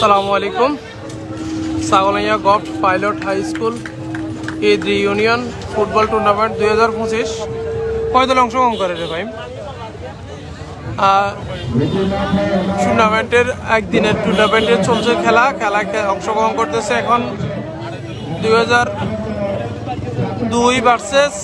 আসসালামু আলাইকুম। Saglaiya gov pilot high school Eid union football tournament দুই হাজার পঁচিশ। কয় দল অংশগ্রহণ করে রে ভাই? টুর্নামেন্টের একদিনের টুর্নামেন্টে চলছে খেলা। খেলা অংশগ্রহণ করতেছে এখন দুই হাজার দুই ভার্সেস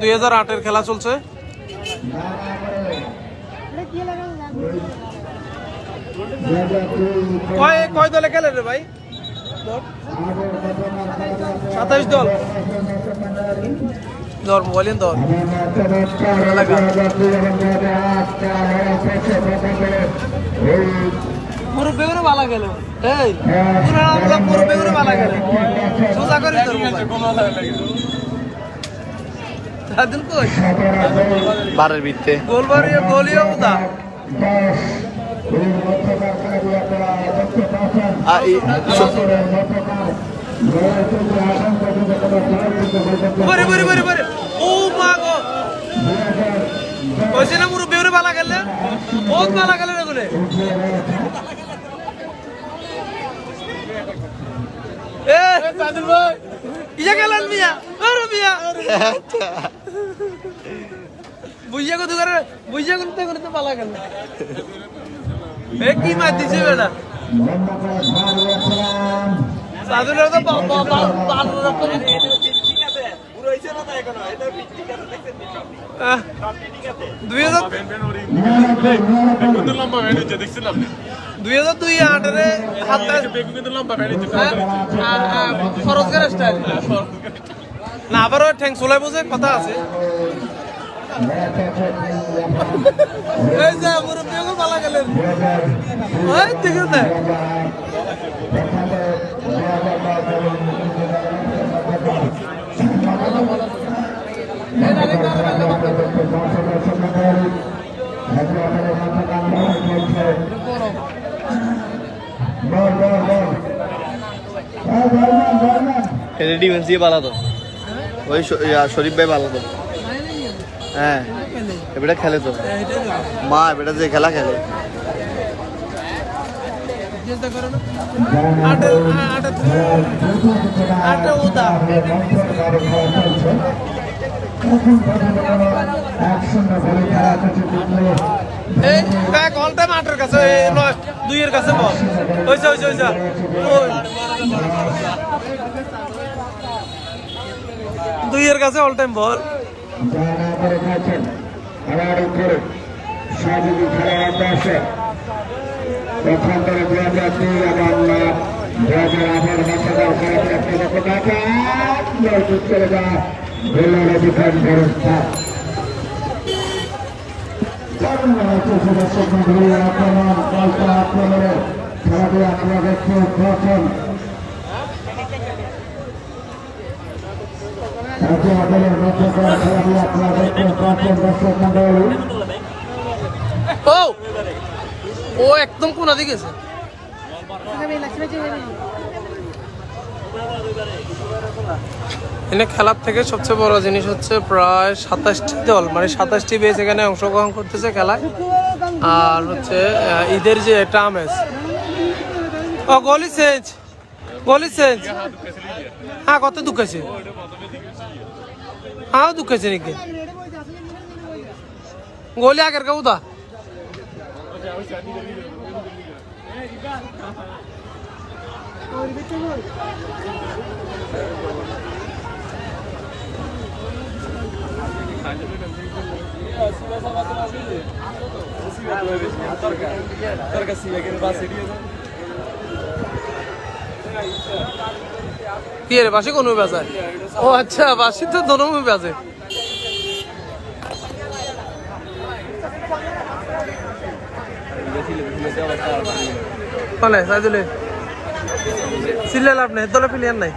দুই হাজার আটের খেলা চলছে। কয় কয় দলে খেলে রে ভাই? সাতাইশ দল। দল মোবাইলের দল। মুরব্বী করে ভালো গেল। এই পুরো মুরব্বী করে ভালো গেল। সোজা করে কই? বারের ভিত্তে গোল বাড়িয়ে গোলিও উদা। বরে বরে বরে বরে ও মা গো। না মুরব্বী করে ভালো গেলে? বহুত ভালো গেলে রে এ দাদুল ভাই ইয়া গেলেন মিয়া আরে মিয়া। বুঝিয়া কত করে, বুঝিয়া করতে করতে পালা গেল। কি মার দিছে বেটা? সাধুরা তো দুই হাজার দুই হাতে খরচ করে স্টাইল না আবারও ঠ্যাং চলাই বোঝে কথা আছে। এই যে মুরব্বী পালা ওই ডিফেন্স পালাতো ওই শরীফ ভাই পালাতো হ্যাঁ। এবারে খেলে তো। মা, এবারে যে খেলা খেলে। এই ব্যাক অল টাইম আটের কাছে নয়, দুইয়ের কাছে বল। হইছে হইছে হইছে। দুইয়ের কাছে অল টাইম বল। জানা করে খাচ্ছেন আমার উপরে সহযোগী খেলোয়াড় দশে প্রথম দলে দু হাজার দুই এবং দু হাজার আঠারো বছর চলে যায় ভেলোর অধিকার ব্যবস্থা। আক্রমণ পাল্টা আক্রমণে আপনারা দেখতে পাচ্ছেন জাতীয় দলের মধ্যকার খেলাটি আপনারা দেখতে পাচ্ছেন দর্শক মন্ডলী ও! ও একদম কোনা দিকে গেছে? এখানে খেলার থেকে সবচেয়ে বড় জিনিস হচ্ছে প্রায় সাতাশটি দল মানে সাতাশটি বেস এখানে অংশগ্রহণ করতেছে খেলায়। আর হচ্ছে ঈদের যে একটা আমেজ। ও গলি চেঞ্জ গলি চেঞ্জ হ্যাঁ কত দুঃখেছে হ্যাঁ দুঃখেছে নাকি গলি আগের কেউ দা কি রে বাসি কোন বেচায় ও আচ্ছা বাসি তো দোনো বেচে কলে সাইদুলে সিলে লাভ নেই দলে প্লেয়ার নাই।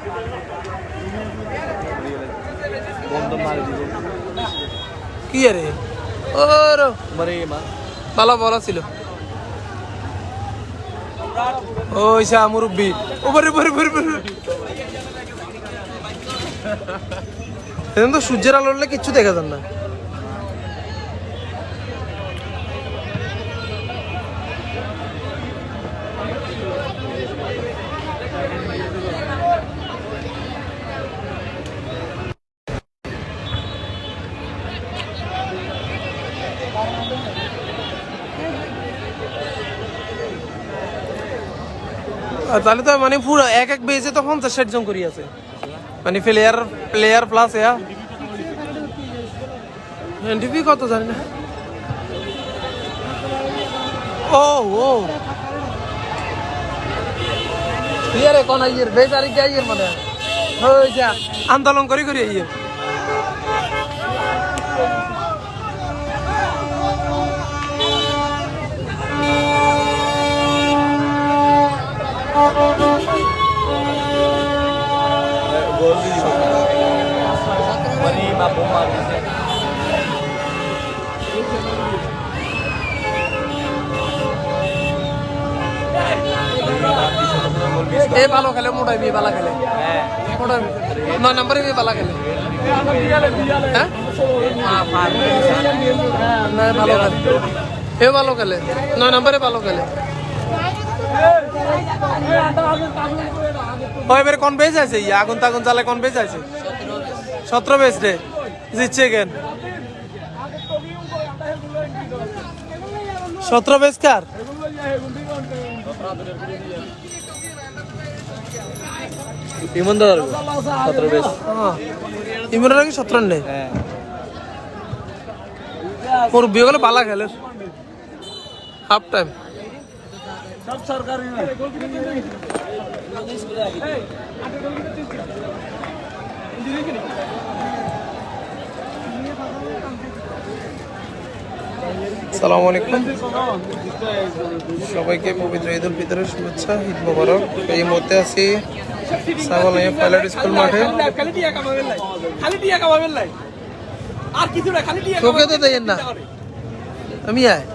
কি রে ওর ভালো বলা ছিল। ওই সা মুরব্বি। ওপরে পরে পরে পরে এখন তো সূর্যের আলো কিছু দেখা যান না। তাহলে তো মানে পুরো এক এক বেজে তো পঞ্চাশ ষাট জন করি আছে। মানে প্লেয়ার প্লেয়ার প্লাস ইয়া এনটিপি কত জানি না। ও ও। ইয়ারে কোন আইয়ের বেজারি কে আইয়ের মানে হই যা। আন্দোলন করি করি আইয়ের এ ভালো খেলে, মোটাই বিয়ে ভালো খেলে। মোটাই নয় নম্বরে বিয়ে ভালো খেলে। হ্যাঁ? ভালো খেলে। এ ভালো খেলে। নয় নম্বরে ভালো খেলে। এবারে কোন বেজ আছে? ইয়া আগুন তাগুন চালে কোন বেজ আছে? সতেরো বেজ রে। জিতছে কেন? সতেরো বেজ কার? ইমনদার সতেরো বেশ। ইমরান কি সতেরো নেই হ্যাঁ। মুরব্বী হলে বালা খেলে হাফ টাইম সালাম আলাইকুম। সবাইকে পবিত্র ঈদ উল ফিতরের শুভেচ্ছা ঈদ মোবারক। এই মুহূর্তে আছি সাগলাইয়া পাইলট স্কুল মাঠে। তোকে তো না। আমি আয়।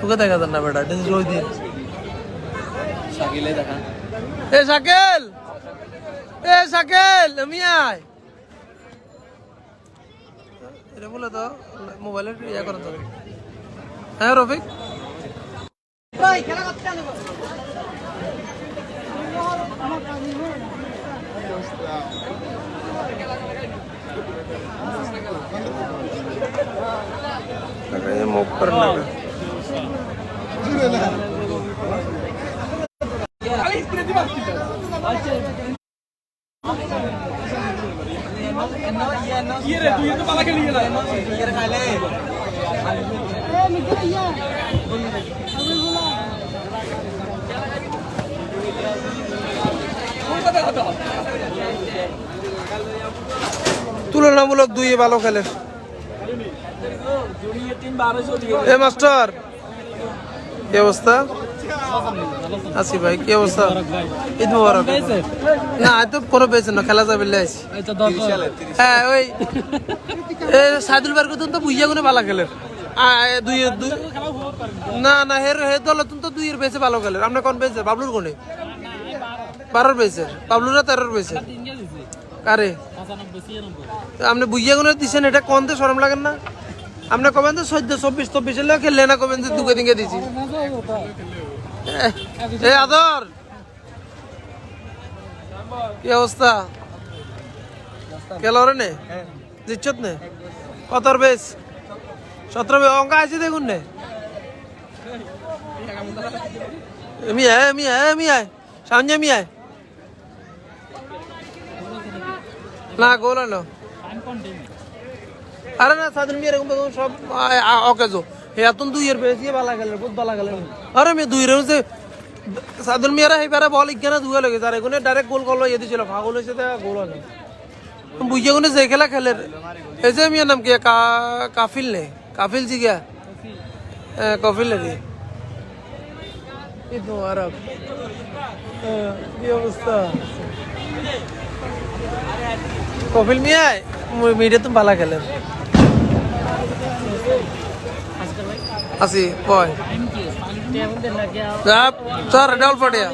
তোকে দেখা যান না বেটা রোজ দিন। শাকিলে দেখা। এ শাকেল! এ শাকেল! আমি আয়। এটা বলে তো মোবাইলের ইয়ে করে তো হ্যাঁ রফিক? মুখ করে তুলনামূলক দুই ভালো খেলে। এ মাস্টার কি অবস্থা? আছি ভাই কি অবস্থা? ঈদ মুবারক। না আজ তো কোনো পেয়েছে না খেলা যাবে আইছি। হ্যাঁ ওই সাইদুল বার করতেন তো বুঝিয়া গুনে ভালো খেলে দুই দুই না না হের হে দল তো দুইয়ের পেয়েছে ভালো খেলে আমরা কোন পেয়েছে বাবলুর কোনে বারোর পেয়েছে বাবলুরা তেরোর পেয়েছে কারে? আপনি বুঝিয়া গুনে দিছেন এটা কোনতে সরম লাগেন না? আপনি কবেন তো চোদ্দ চব্বিশ চব্বিশ এলে খেললে না কবেন যে দুকে দিকে দিছি? এ- আদর। কি অবস্থা? খেলোরে নে। জিতছত নে। কতর বেশ? সতেরো বে অঙ্ক দেখুন নে। আমি আয় আমি আয় আমি আয়। সামনে আমি আয়। না, গোল আলো আরে না সাধারণ মেয়ে এরকম সব ওকে হে এতন দুই এর পেয়েছি বালা গেল বহুত বালা গেল আরে মেয়ে দুই রে যে সাধারণ মেয়েরা সেইবারে বল ইজ্ঞানে দুয়ে লাগে যার এগুলো ডাইরেক্ট গোল কল ইয়ে দিছিল ভাগল হয়েছে তা গোল আনে বুঝে গুনে যে খেলা খেলে এই যে মেয়ের নাম কি কাফিল নে? কাফিল জি গিয়া? কফিল হ্যাঁ, কি? অবস্থা? কপিল মিয়ায় মিডিয়া তুমি ভালো খেলেন আসি বয় চর এটা অল্প টিয়া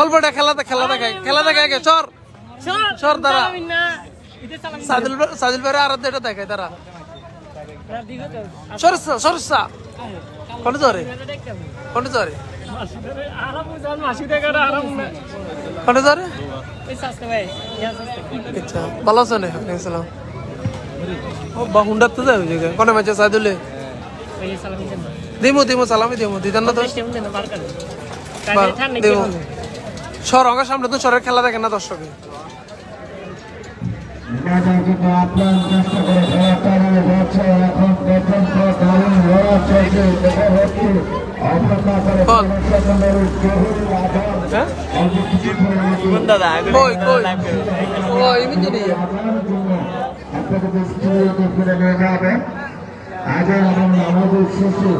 অল্প টিয়া খেলাতে খেলা দেখায় খেলা দেখায় গে চর। চর তারা সাদিল সাদিল ভাই আর এটা দেখায় তারা সরসা সরসা। কোনে ধরে? কোনে ধরে? কোনে ধরে? আচ্ছা ভালো আছেন আপনি সালাম ও বা হুন্ডার তো জায়গা কোনে ম্যাচে সাইদুলে দিমু দিমু সালামি দিমু দিদান না তো। দিমু। সরঙ্গের সামনে তো সরের খেলা দেখে না দর্শকে। মাঝে আমাদের শেষে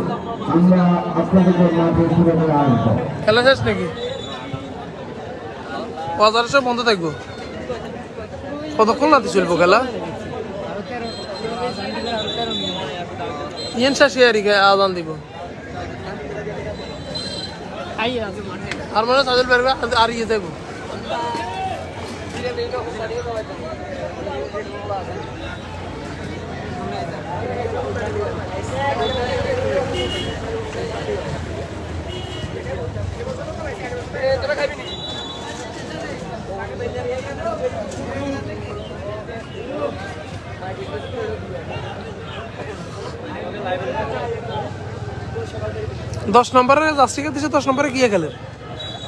আমরা আপনাদের মাঠে ফিরে নিয়ে আসব। খেলা শেষ নাকি? বাজারের সব বন্ধ থাকব। কতক্ষণ রাতে চলবো খেলা? ইয়েন শেষ আর আদান দিব। আর মানে সাজল বেরবে আর- ইয়ে দেবো দশ নম্বরে জাস্টিকে দিছে দশ নম্বরে গিয়ে গেলে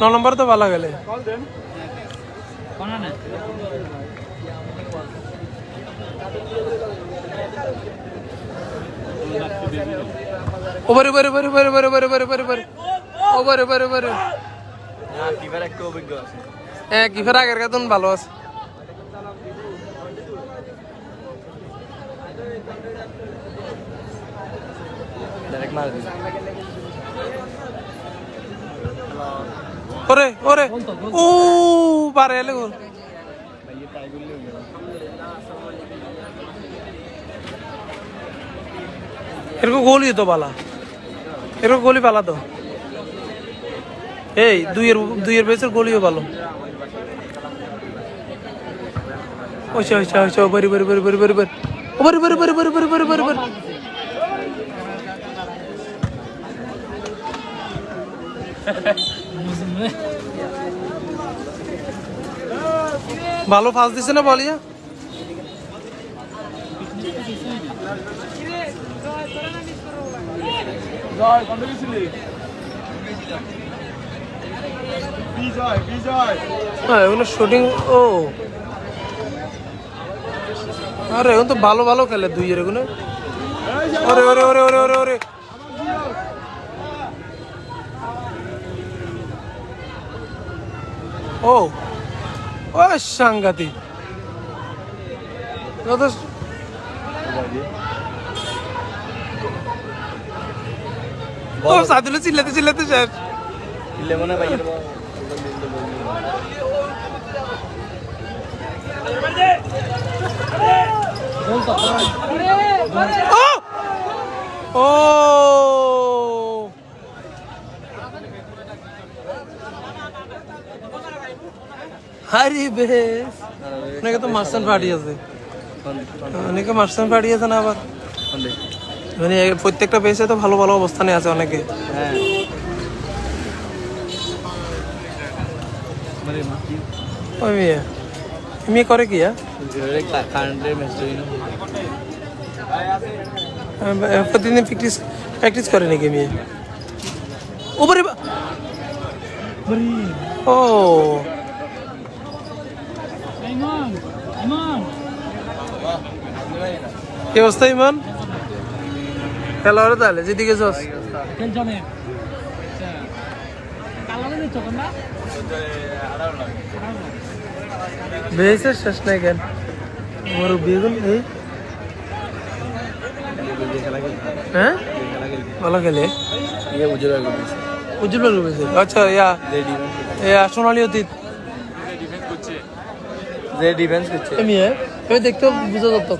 ন নম্বরে তো ভালো গেলে ওবারে বারে বারে বারে বারে বারে বারে বারে বারে ওবারে বারে বারে কীভাবে একটু অভিজ্ঞ আছে। হ্যাঁ কিফের আগের কাতন ভালো আছে। ওরে ওরে। ও পারে এলে গোল। এরকম গোলই তো বালা এরকম গোলই পালা তো এই দুইয়ের দুইয়ের বেসের গোলিও ভালো ভালো ফাঁস দিছে না বলিয়া হ্যাঁ এগুলো শুটিং ও। আরে এখন তো ভালো ভালো খেলে দুই এর এগুলো। ওরে ওরে ওরে ওরে ওরে ওরে ও ও সাংঘাতিক। যত ও সাদুলে চিল্লাতে চিল্লাতে শেষ দিলে মনে হয় ভাইয়ের ও হারি বেশ অনেকে তো মার্সান ফাটি আছে অনেকে মার্সান ফাটি আছে না আবার মানে প্রত্যেকটা পেসে তো ভালো ভালো অবস্থানে আছে অনেকে। হ্যাঁ। মানে ওই মেয়ে। মেয়ে করে কি হ্যাঁ? প্রতিদিন প্র্যাকটিস প্র্যাকটিস করে নাকি মেয়ে ও। বারে ও কি অবস্থা ইমান? খেলোয়াড় তাহলে যেদিকে যাস। বেসের শেষ নাই কেন? আমার বেগুন এই। হ্যাঁ? ভালো খেলে? উজ্জ্বল উজ্জ্বল বেসে আচ্ছা ইয়া। ইয়া সোনালি অতীত। যে ডিফেন্স করছে। এমি এবার দেখতে বুঝা যেত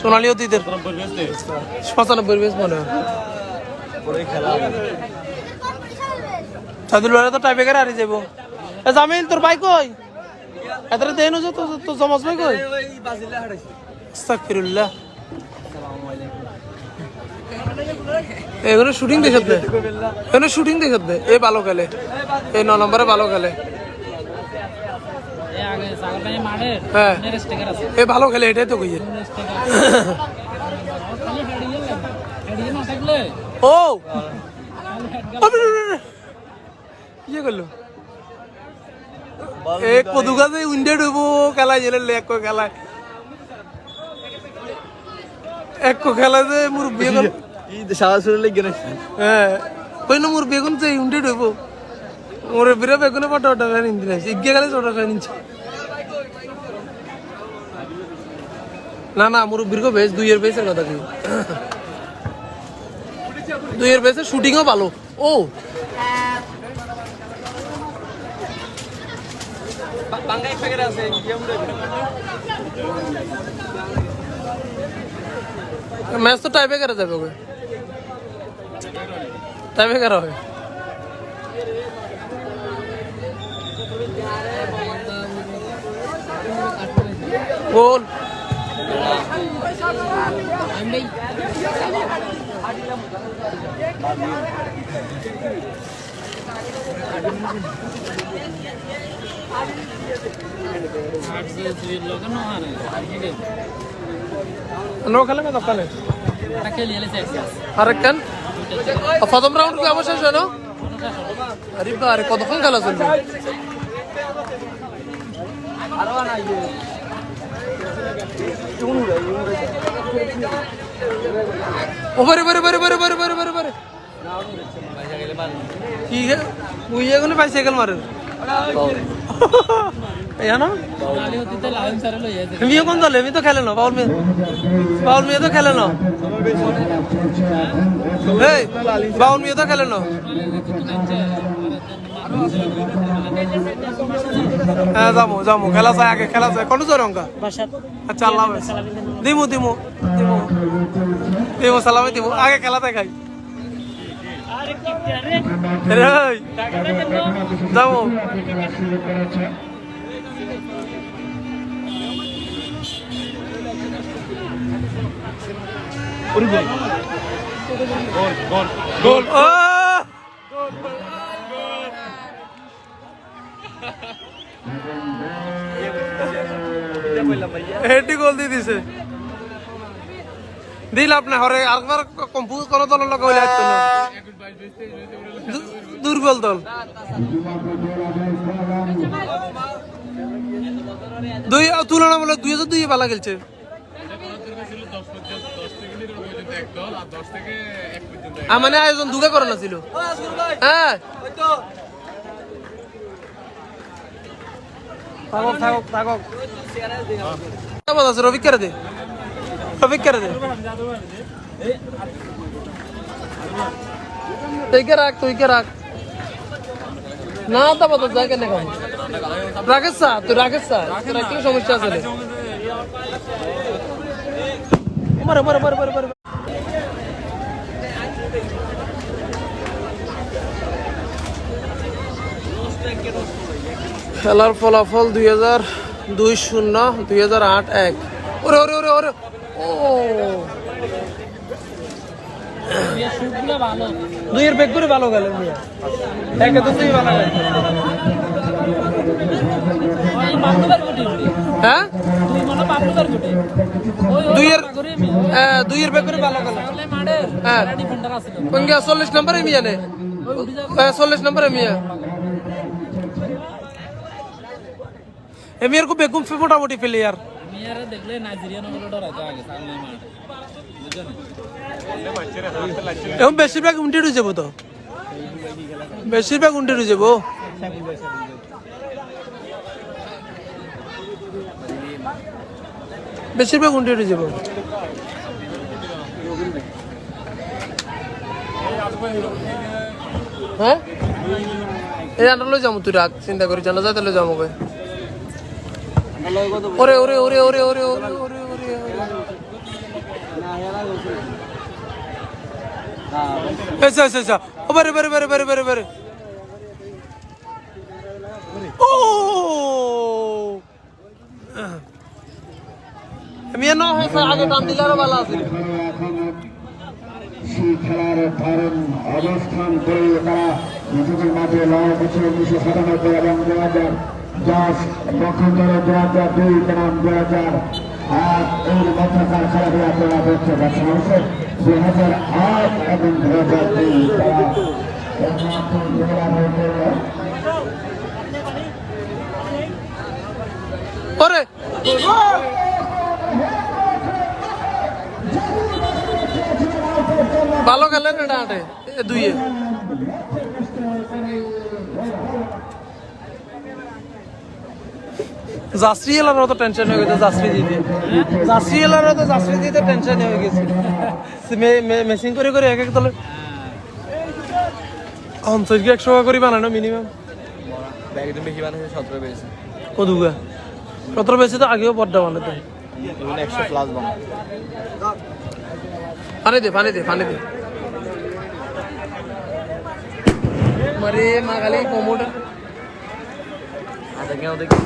সোনালি অতীতের। পঁচানব্বই বেশ মনে হয়। সাদুল বেলা তো টাইপেকার হারিয়ে যাব এ জামিল, তোর ভাই কই? এত দেন যে তো তো জমাজ ভাই কই? আস্তাগফিরুল্লাহ। এগুলো শুটিং দেখে দে। এগুলো শুটিং দে। এ ভালো খেলে। এই ন নম্বরে ভালো খেলে। হ্যাঁ। এ ভালো খেলে এটাই তো কইছে। ও! ইয়ে করল। এ কদু গাছে উইন্ডে ডুবো খেলায় জেলে লেক খেলায়। এক খেলা যে মোর বেগুন কর সারা শরীর লেগে না হ্যাঁ। কই না মোর বেগুন চাই উন্ডে ডুবো। মোর বিরা বেগুনে পটা ওটা ফেন ইন্দিন আছে। ইগে গেলে ওটা ফেন ইনছে না না মোর বিরগ বেশ দুইয়ের বেসের কথা কি দুইয়ের বেসের শুটিংও ভালো। ও! ম্যাচ তো টাইপে করে যাবে ওকে। টাইপে করা হবে। গোল! نو খেলে না দোকানে আরেকখান প্রথম রাউন্ড কি আমার শেষ হলো আরে বাবা আরে কতক্ষণ খেলা চলবে আরো না বারে বারে বারে বারে বারে বারে বারে বারে কি হে? মুই এগুলো বাইসাইকেল মারে। মিয়া কোন দলে? আমি তো খেলে না, বাউল মিয়া। বাউল মিয়া তো তো খেলে না। হ্যাঁ যাব যাব। খেলা চাই আগে খেলা চাই। কোন জোর অঙ্কা? আচ্ছা আল্লাহ দিমু। দিমু দিমু দিমু। সালামে দিমু। আগে খেলা চাই খাই রে যাব। শুরু করেছে গোল ও হেডি গোল দিয়ে দিছে। দিল আপনি হরে আরেকবার কম্পুজ কোন দলের লোক হইলে আসতো না। দুর্বল দল। দুই তুলনামূলক দুই হাজার দুই পালা খেলছে। মানে আয়োজন দুগে করানো ছিল হ্যাঁ থাকক থাকক থাকক। কেমন আছে করে দে। রবিক করে দে। তুই কে রাখ তুই কে রাখ। না তা বতো যা কেন খাই রাকেশ স্যার তুই রাকেশ স্যার রাখলে সমস্যা আছে। মারে মারে মারে মারে খেলার ফলাফল দুই হাজার দুই শূন্য, দুই হাজার আট এক। ওরে ওরে ওরে ওরে। ও। বেগ করে বেগ করে ভালো গেল হ্যাঁ? হ্যাঁ, হ্যাঁ। চল্লিশ নম্বরে মিয়া নে চল্লিশ নম্বরে মিয়া এমিয়ার খুব বেগুম ফে মোটামুটি প্লেয়ার মিয়ারে দেখলে নাইজেরিয়ান হলো ডরাইতে আগে সামনে মাঠ। এখন বেশিরভাগ উন্টি যাব তো। বেশিরভাগ উন্টি যাব। বেশিরভাগ উন্টি যাব। হ্যাঁ? এই যাব তুই রাখ চিন্তা করি জানা যাতে লই যাব ওরে ওরে ওরে ওরে ওরে ওরে ওরে ওরে আচ্ছা আচ্ছা আচ্ছা ও, বারে বারে বারে বারে বারে বারে। ও! আমি না হয়েছে আগে টান দিলে ভালো আছে। অবস্থান করে তারা নিজেদের মাঝে লড়াই করছে উনিশশো সাতানব্বই এবং দু হাজার দশ পক্ষান্তরে দু হাজার দুই বনাম দু হাজার আট এর মধ্যকার খেলাটি আপনারা দেখতে পাচ্ছেন অবশ্যই দু হাজার আট এবং দু হাজার দুই। তারা ওরে! ভালো খেলেন এটা আটে দুইয়ে। জাসরি এলার তো টেনশন হয়ে গেছে, জাসরি দিতে জাসরি এলার তো জাসরি দিতে টেনশন হয়ে গেছে। মেশিন করে করে এক এক দলে অন্তর্কি একশো টাকা করে বানানো মিনিমাম ব্যাগটা বেশি বানাচ্ছে সতেরো পেয়েছে কদুগা সতেরো বেশি তো আগেও বড্ডা বানাতে একশো প্লাস বানা পানি দে পানি দে পানি দে। মারে মাগালি কমোটা। আচ্ছা কেন দেখি?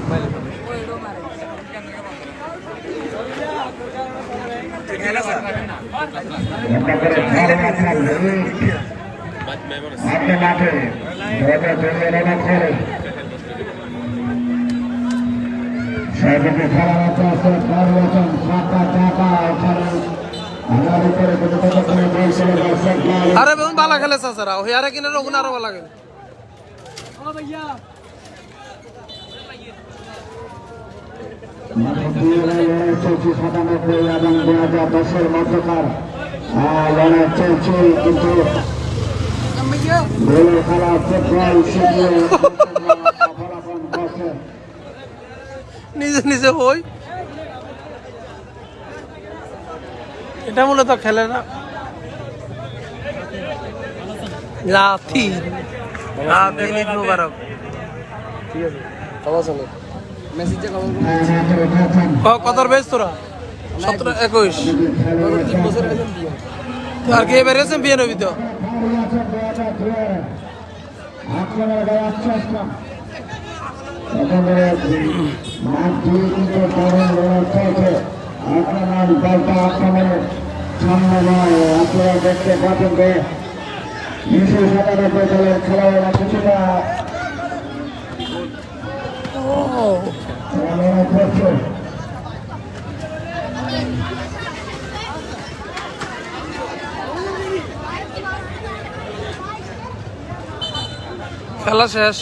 সেদিকে খেলার আছে পরিবর্তন ফাঁকা টাকা এখানে। আরে ভালো খেলে চাচারা ওই আরে কিনে রগুন আরও ভালো খেলে মাঠে দিয়ে লড়াই চলছে সাতানব্বই এবং দু হাজার দশের মধ্যকার লড়াই চলছে কিন্তু গোলের খেলা ফুটবল শিখিয়ে ফলাফল বসে নিজে নিজে হই। এটা মূলত খেলে না। লাথি। লাথি মুবারক। মেসেজে খবর মাঠে উঠেছেন ক- কতর বেশ তোরা? সতেরো একুশ। আর কে বেরিয়েছেন বিয়ে নবী তো। আক্রমণ দলটা আক্রমণের সামনে নয় আপনারা দেখতে পাচ্ছেন যে দুশো সাতানব্বই দলের খেলোয়াড়রা কিছুটা খেলা শেষ।